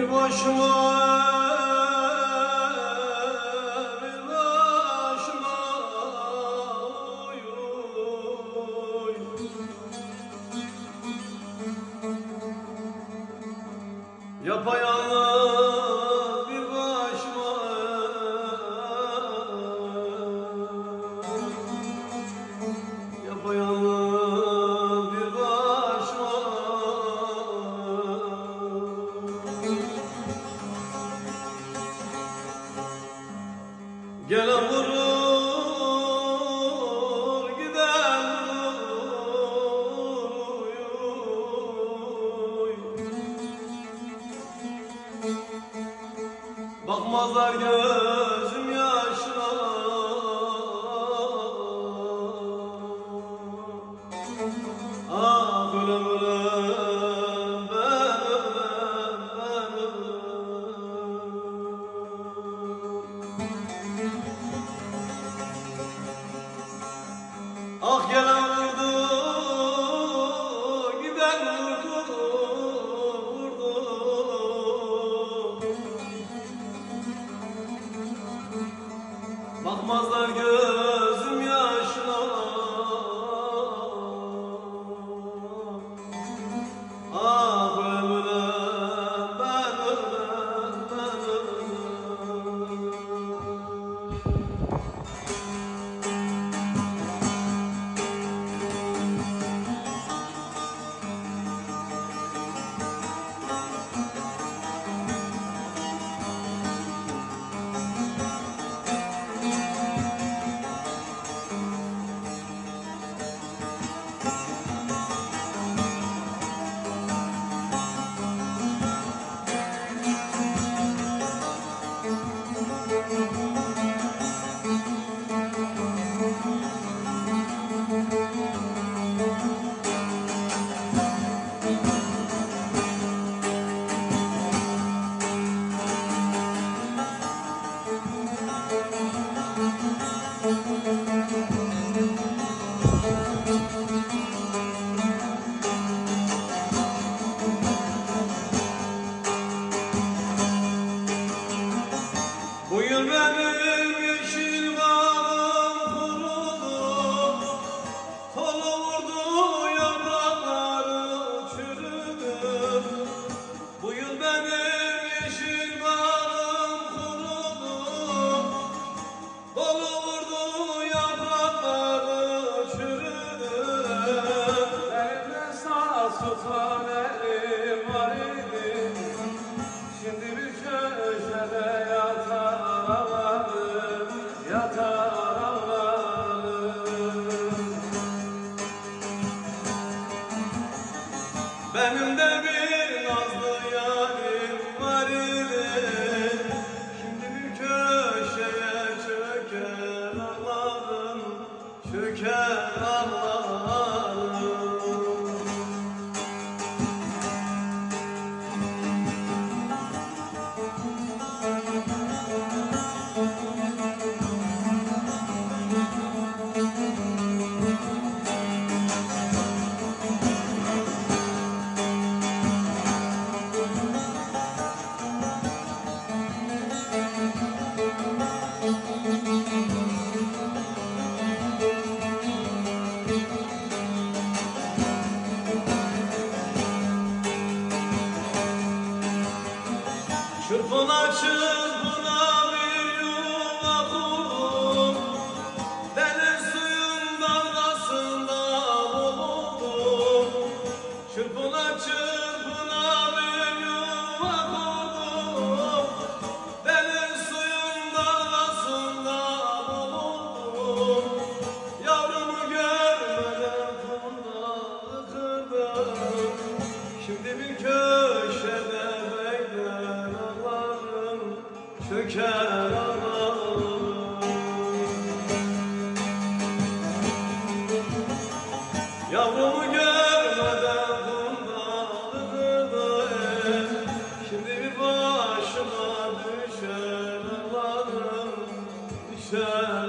bir başıma bir Bakmazlar gör Bakmazlar göz Fehimde bir nazlı yarim var idi. Şimdi bir köşeye çöker ağlarım çöker. Çırpın açın. kenara Yavrumu görmeden bundalıdı Şimdi bir başıma düşer